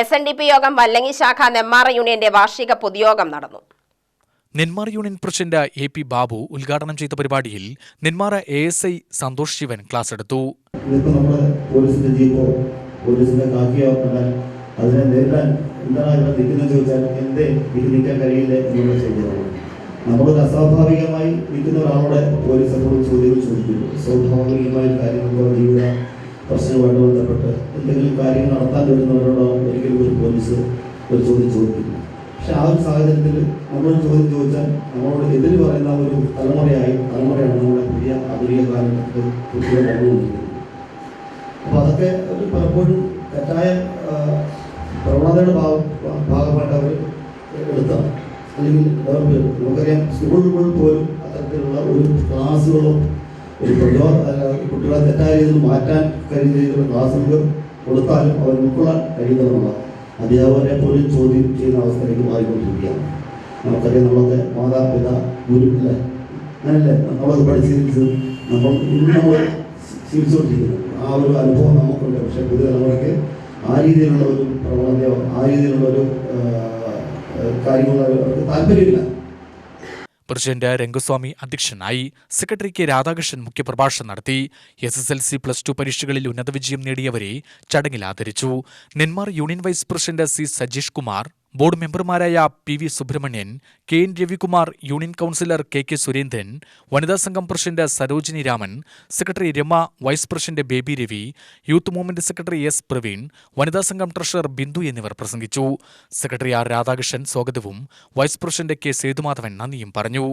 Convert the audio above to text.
S N D P യോഗം വല്ലങ്ങി ശാഖ നെന്മാറ യൂണിയന്റെ വാർഷിക പൊതുയോഗം നടന്നു. Nenmara union president A P Babu ഉദ്ഘാടനം ചെയ്ത പരിപാടിയിൽ Nenmara A S I Santhosh Sivan class എടുത്തു. പോലീസിന്റെ ജീപ്പോ പോലീസിന്റെ കാക്കിയോ കണ്ടാൽ അതിനെ നേരിടാൻ എന്താണ് ഇവിടെ നിൽക്കുന്നത് ചോദിച്ചാൽ എന്തേ ഇത് നിൽക്കാൻ കഴിയില്ല എന്നുള്ള ചോദ്യമാണ് നമ്മളൊരു അസ്വാഭാവികമായി നിൽക്കുന്ന ഒരാളോട് പോലീസ് എപ്പോഴും ചോദ്യങ്ങൾ ചോദിക്കുന്നു. സ്വാഭാവികമായ കാര്യങ്ങളോ ജീവിത പ്രശ്നവുമായിട്ട് ബന്ധപ്പെട്ട് എന്തെങ്കിലും കാര്യങ്ങൾ നടത്താൻ കഴിയുന്നവരോടോ ഒരിക്കലും ഒരു പോലീസ് ഒരു ചോദ്യം ചോദിക്കില്ല. പക്ഷെ ആ ഒരു സാഹചര്യത്തിൽ നമ്മളൊരു ചോദ്യം ചോദിച്ചാൽ നമ്മളോട് എതിര് പറയുന്ന ഒരു തലമുറയായി തലമുറയാണ് നമ്മുടെ പുതിയ ആധുനിക കാലത്ത് പുതിയ വളർന്നുകൊണ്ടിരിക്കുന്നത് അപ്പോൾ അതൊക്കെ ഒരു പലപ്പോഴും തെറ്റായ പ്രവണതയുടെ ഭാഗം ഭാഗമായിട്ട് അവർ എടുത്താണ്. അല്ലെങ്കിൽ നമുക്കറിയാം സ്കൂളുകളിൽ പോലും അത്തരത്തിലുള്ള ഒരു ക്ലാസ്സുകളോ ഒരു പ്രചോ കുട്ടികളെ തെറ്റായ രീതിയിൽ മാറ്റാൻ കഴിയുന്ന രീതിയിലുള്ള ക്ലാസ്സുകൾ കൊടുത്താലും അവർ ഉൾക്കൊള്ളാൻ കഴിയുന്നതാണ് അധ്യാപകരെ പോലും ചോദ്യം ചെയ്യുന്ന അവസ്ഥയിലേക്ക് മാറിക്കൊണ്ടിരിക്കുകയാണ്. നമുക്കറിയാം നമ്മളൊക്കെ മാതാപിതാ ഗുരു അല്ലേ അങ്ങനല്ലേ? നമ്മളത് പഠിച്ചിരിച്ച് നമ്മൾ ഇന്ന് നമ്മൾ ശീലിച്ചുകൊണ്ടിരിക്കുന്നത് ആ ഒരു അനുഭവം നമുക്കുണ്ട്. പക്ഷേ പുതിയ തലമുറയ്ക്ക് ആ രീതിയിലുള്ള ഒരു പ്രവണതയോ ആ രീതിയിലുള്ള ഒരു കാര്യങ്ങളോ അവർക്ക് താല്പര്യമില്ല. പ്രസിഡന്റ് രംഗസ്വാമി അധ്യക്ഷനായി സെക്രട്ടറി കെ രാധാകൃഷ്ണൻ മുഖ്യപ്രഭാഷണം നടത്തി. S S L C plus two പരീക്ഷകളിൽ ഉന്നത വിജയം നേടിയവരെ ചടങ്ങിൽ ആദരിച്ചു. Nenmara union vice president C Sajeesh Kumar board മെമ്പർമാരായ P V Subramanian K N Ravikumar union councillor K K Surendran വനിതാ സംഘം president Sarojini Raman secretary Rama vice president Baby Ravi youth movement secretary S Praveen വനിതാ സംഘം treasurer Bindu എന്നിവർ പ്രസംഗിച്ചു. Secretary R Radhakrishnan സ്വാഗതവും vice president K Sethumadhavan നന്ദിയും പറഞ്ഞു.